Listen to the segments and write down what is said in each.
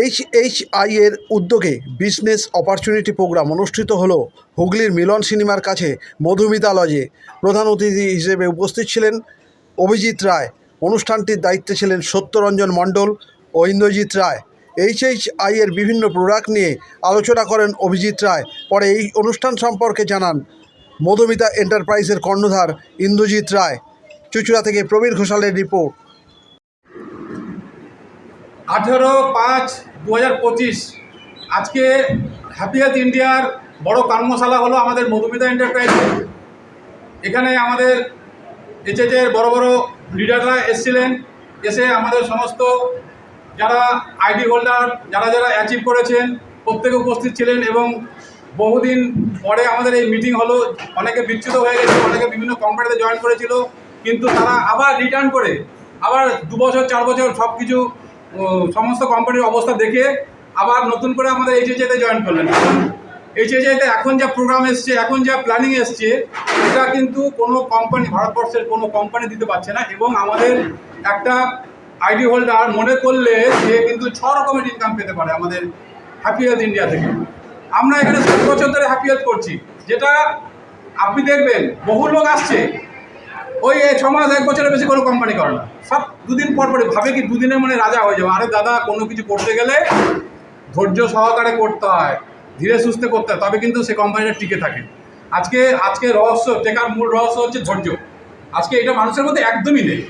H H I এর উদ্যোগে business opportunity programme অনুষ্ঠিত হলো হুগলির মিলন সিনেমার কাছে মধুমিতা লজে প্রধান অতিথি হিসেবে উপস্থিত ছিলেন অভিজিৎ রায়। অনুষ্ঠানটির দায়িত্বে ছিলেন সত্যরঞ্জন মণ্ডল ও Indrajit Ray. H H I এর বিভিন্ন প্রোডাক্ট নিয়ে আলোচনা করেন অভিজিৎ রায়। পরে এই অনুষ্ঠান সম্পর্কে জানান মধুমিতা এন্টারপ্রাইজের কর্ণধার ইন্দ্রজিৎ রায়। চুচুড়া থেকে প্রবীর ঘোষালের রিপোর্ট। আঠেরো পাঁচ দু হাজার পঁচিশ। আজকে হ্যাপি হেলথ ইন্ডিয়ার বড় কর্মশালা হলো আমাদের মধুমিতা এন্টারপ্রাইজ এখানে আমাদের এইচএচের বড় বড় লিডাররা এসেছিলেন। এসে আমাদের সমস্ত যারা আইডি হোল্ডার যারা যারা অ্যাচিভ করেছেন, প্রত্যেকে উপস্থিত ছিলেন এবং বহুদিন পরে আমাদের এই মিটিং হলো। অনেকে বিচ্যুত হয়ে গেছে, অনেকে বিভিন্ন কোম্পানিতে জয়েন করেছিল। কিন্তু তারা আবার রিটার্ন করে। আবার দু বছর, চার বছর সব কিছু সমস্ত কোম্পানির অবস্থা দেখে আবার নতুন করে আমাদের এইচএচএতে জয়েন করলেন। এইচএচএতে এখন যা প্রোগ্রাম এসছে, এখন যা প্ল্যানিং এসছে, এটা কিন্তু কোনো কোম্পানি ভারতবর্ষের কোনো কোম্পানি দিতে পারছে না এবং আমাদের একটা আইডি হোল্ডার মনে করলে সে কিন্তু ছ রকমের ইনকাম পেতে পারে আমাদের হ্যাপি হেলথ ইন্ডিয়া থেকে। আমরা এখানে সাত বছর ধরে হ্যাপি হেলথ করছি, যেটা আপনি দেখবেন, বহু লোক আসছে ওই ছ মাস, এক বছরের বেশি কোনো কোম্পানি করে না। সব দুদিন পর পরে ভাবে কি দুদিনের মানে রাজা হয়ে যাবে। আরে দাদা, কোনো কিছু করতে গেলে ধৈর্য সহকারে করতে হয়, ধীরে সুস্থে করতে হয়, তবে কিন্তু সে কোম্পানিটা টিকে থাকে। আজকে আজকে রহস্য টেকার মূল রহস্য হচ্ছে ধৈর্য। আজকে এটা মানুষের মধ্যে একদমই নেই।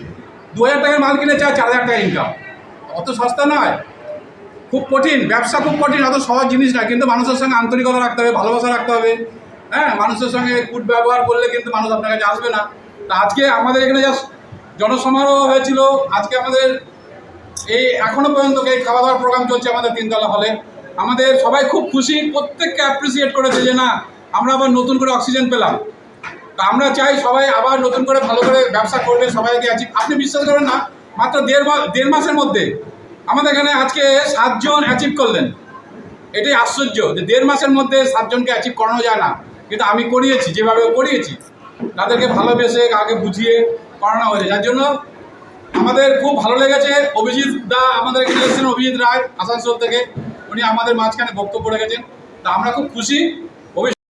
দু হাজার টাকার মাল কিনে চায়, চার হাজার টাকা ইনকাম অত সস্তা নয়। খুব কঠিন, ব্যবসা খুব কঠিন, অত সহজ জিনিস না কিন্তু মানুষের সঙ্গে আন্তরিকতা রাখতে হবে, ভালোবাসা রাখতে হবে। হ্যাঁ মানুষের সঙ্গে কুট ব্যবহার করলে কিন্তু মানুষ আপনার কাছে আসবে না। তা আজকে আমাদের এখানে যা জনসমারোহ হয়েছিল। আজকে আমাদের এই এখনও পর্যন্ত এই খাওয়া দাওয়ার প্রোগ্রাম চলছে আমাদের তিনতলা হলে আমাদের সবাই খুব খুশি, প্রত্যেককে অ্যাপ্রিসিয়েট করেছে যে না, আমরা আবার নতুন করে অক্সিজেন পেলাম। তা আমরা চাই সবাই আবার নতুন করে ভালো করে ব্যবসা করবে, সবাইকে অ্যাচিভ আপনি বিশ্বাস করেন না, মাত্র দেড় মাস দেড় মাসের মধ্যে আমাদের এখানে আজকে সাতজন অ্যাচিভ করলেন। এটাই আশ্চর্য যে দেড় মাসের মধ্যে সাতজনকে অ্যাচিভ করানো যায় না। কিন্তু আমি করিয়েছি, যেভাবে করিয়েছি তাদেরকে ভালোবেসে কাকে বুঝিয়ে পড়ানো হয়েছে। যার জন্য আমাদের খুব ভালো লেগেছে অভিজিৎ দা আমাদের এখানে এসেছেন, অভিজিৎ রায় আসানসোল থেকে। উনি আমাদের মাঝখানে বক্তব্য রেখেছেন। তা আমরা খুব খুশি।